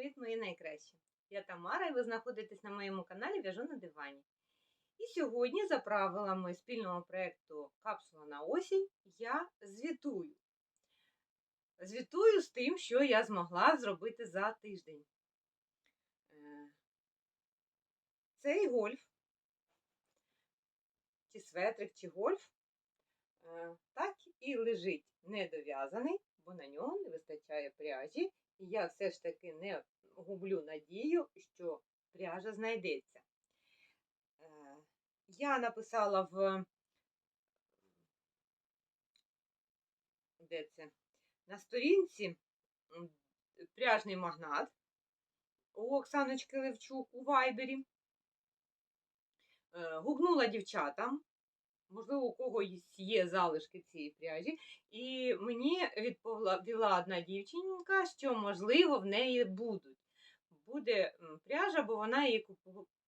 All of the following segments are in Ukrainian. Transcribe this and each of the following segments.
Привіт, мої найкращі! Я Тамара, і ви знаходитесь на моєму каналі В'яжу на дивані. І сьогодні, за правилами спільного проєкту Капсула на осінь, я звітую. Звітую з тим, що я змогла зробити за тиждень. Е, Цей гольф, чи светрик, чи гольф, е, так і лежить недов'язаний, бо на нього не вистачає пряжі. Я все ж таки не гублю надію, що пряжа знайдеться. Е, Я написала в де це? на сторінці пряжний магнат у Оксаночки Левчук у Вайбері. Е, Гугнула дівчатам, можливо, у когось є залишки цієї пряжі, і мені відповіла одна дівчинка, що, можливо, в неї будуть. Буде пряжа, бо вона її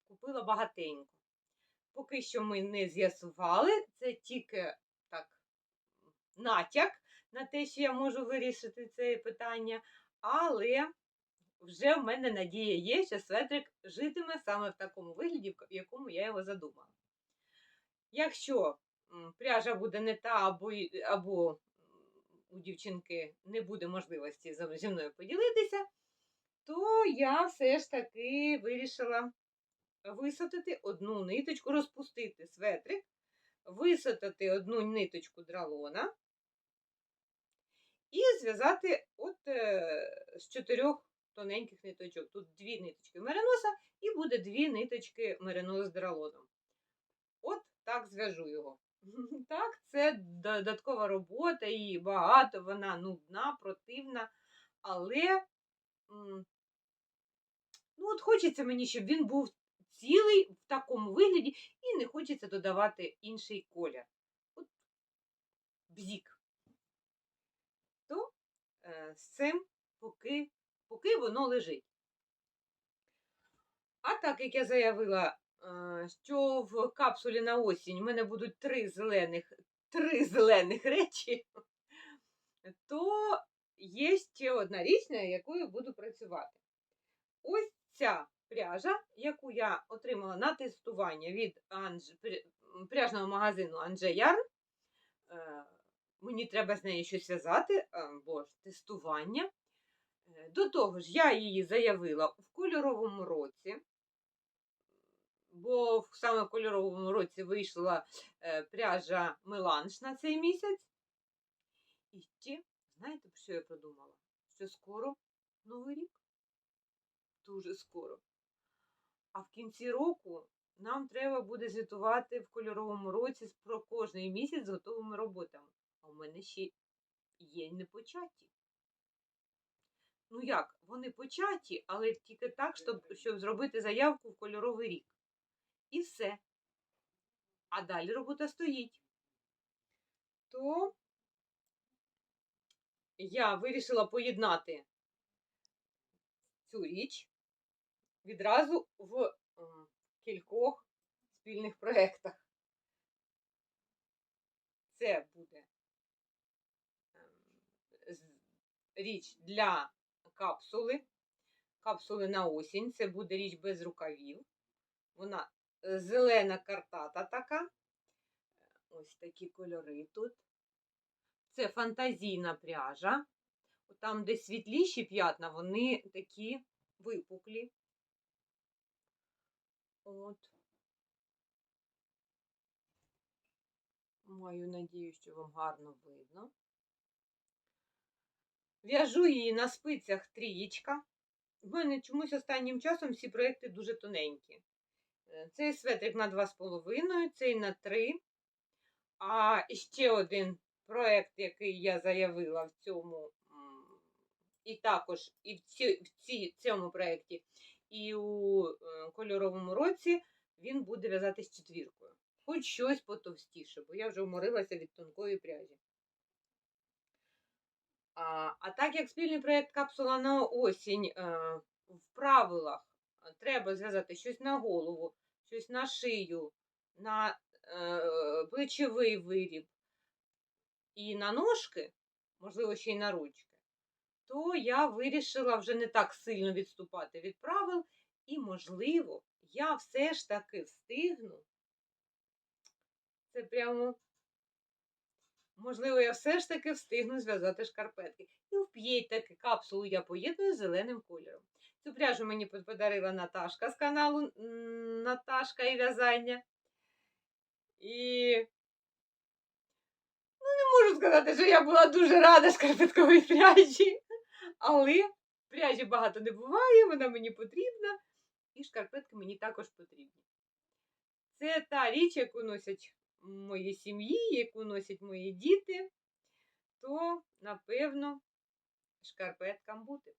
купила багатенько. Поки що ми не з'ясували, це тільки так натяк на те, що я можу вирішити це питання, але вже в мене надія є, що светрик житиме саме в такому вигляді, в якому я його задумала. Якщо пряжа буде не та, або, або у дівчинки не буде можливості зі мною поділитися, то я все ж таки вирішила висотити одну ниточку, розпустити светрик, висотити одну ниточку дралона і зв'язати от е, з чотирьох тоненьких ниточок. Тут дві ниточки мериноса і буде дві ниточки меринос з дралоном. Так зв'яжу його. Так, це додаткова робота, і багато, вона нудна, противна, але ну, от хочеться мені, щоб він був цілий в такому вигляді, і не хочеться додавати інший колір. От бзік. То е, з цим поки, поки воно лежить. А так як я заявила, що в капсулі на осінь у мене будуть три зелених, три зелених речі, то є ще одна річ, на якою буду працювати. Ось ця пряжа, яку я отримала на тестування від Анж... пряжного магазину Анже Ярн. Е, Мені треба з нею щось зв'язати, е, бо ж тестування. Е, До того ж, я її заявила в кольоровому році, бо в- саме в кольоровому році вийшла е, пряжа Меланж на цей місяць. І ще, знаєте, про що я подумала? Що скоро Новий рік. Дуже скоро. А в кінці року нам треба буде звітувати в кольоровому році про кожний місяць з готовими роботами. А в мене ще є не початі. Ну як, вони початі, але тільки так, щоб, щоб зробити заявку в кольоровий рік. І все. А далі робота стоїть. То я вирішила поєднати цю річ відразу в е, кількох спільних проєктах. Це буде ем, річ для капсули, капсули на осінь. Це буде річ без рукавів. Вона зелена картата така. Ось такі кольори тут. Це фантазійна пряжа. Там, де світліші п'ятна, вони такі випуклі. От. Маю надію, що вам гарно видно. В'яжу її на спицях трієчка. В мене чомусь останнім часом всі проекти дуже тоненькі. Е, Цей светрик на 2,5, цей на 3. А ще один проект, який я заявила в цьому, і також і в, ці, в ці, цьому проєкті, і у е, кольоровому році він буде в'язатись четвіркою. Хоч щось потовстіше, бо я вже вморилася від тонкої пряжі. А, а так як спільний проєкт капсула на осінь е, в правилах треба зв'язати щось на голову, щось на шию, на е, плечовий виріб і на ножки, можливо, ще й на ручки, то я вирішила вже не так сильно відступати від правил, і, можливо, я все ж таки встигну. Це прямо, можливо, я все ж таки встигну зв'язати шкарпетки. І в п'єтки капсулу я поєдную з зеленим кольором. Цю пряжу мені подарила Наташка з каналу Наташка і в'язання. І ну, не можу сказати, що я була дуже рада шкарпетковій пряжі, але пряжі багато не буває, вона мені потрібна, і шкарпетки мені також потрібні. Це та річ, яку носять мої сім'ї, яку носять мої діти, то, напевно, шкарпеткам бути.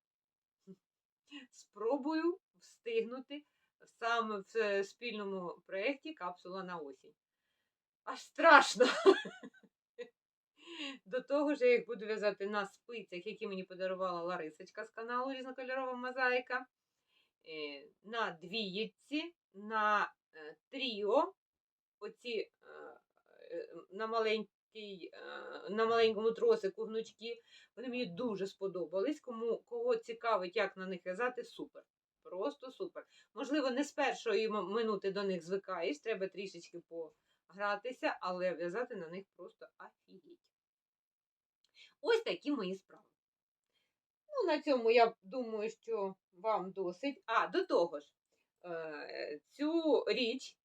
Спробую встигнути саме в е, спільному проєкті Капсула на осінь. Аж страшно. До того ж, я їх буду в'язати на спицях, які мені подарувала Ларисочка з каналу Різнокольорова мозаїка. Е, На двієчці, на е, тріо, оці на, маленькій, е, на маленькому тросику гнучки. Вони мені дуже сподобались. Кому кого цікавить, як на них в'язати, супер. Просто супер. Можливо, не з першої минути до них звикаєш, треба трішечки погратися, але в'язати на них просто офігеть. Ось такі мої справи. Ну, на цьому я думаю, що вам досить. А, до того ж, е, цю річ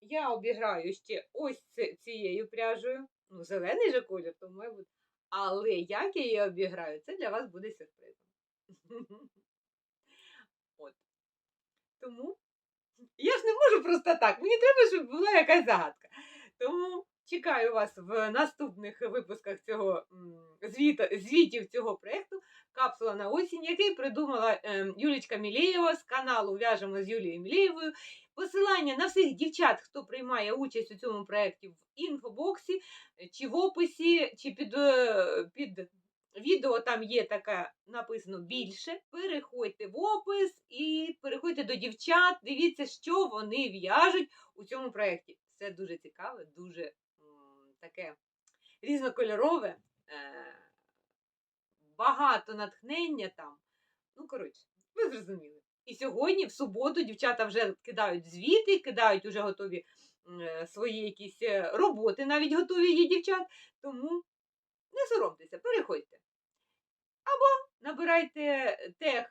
я обіграю ще ось цією пряжею. Ну, зелений же колір, то має бути. Але як я її обіграю, це для вас буде сюрпризом. От. Тому я ж не можу просто так. Мені треба, щоб була якась загадка. Тому чекаю вас в наступних випусках цього звіта, звітів цього проєкту Капсула на осінь, який придумала ем, Юлічка Мілєєва з каналу В'яжемо з Юлією Мілєєвою. Посилання на всіх дівчат, хто приймає участь у цьому проєкті в інфобоксі, чи в описі, чи під, е, під відео там є таке написано більше. Переходьте в опис і переходьте до дівчат, дивіться, що вони в'яжуть у цьому проєкті. Все дуже цікаве, дуже таке різнокольорове, е, багато натхнення там. Ну, коротше, ви зрозуміли. І сьогодні, в суботу, дівчата вже кидають звіти, кидають уже готові е, свої якісь е, роботи, навіть готові є дівчат. Тому не соромтеся, переходьте. Або набирайте тег е,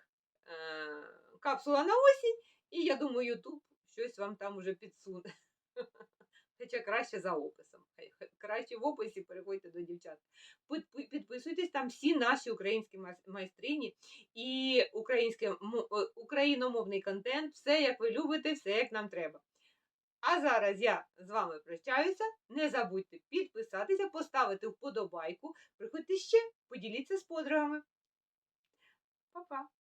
капсула на осінь, і я думаю, Ютуб щось вам там уже підсуне. Хоча краще за описом. Краще в описі переходьте до дівчат. Підписуйтесь там всі наші українські майстрині і україномовний контент, все як ви любите, все як нам треба. А зараз я з вами прощаюся. Не забудьте підписатися, поставити вподобайку. Приходьте ще, поділіться з подругами. Па-па!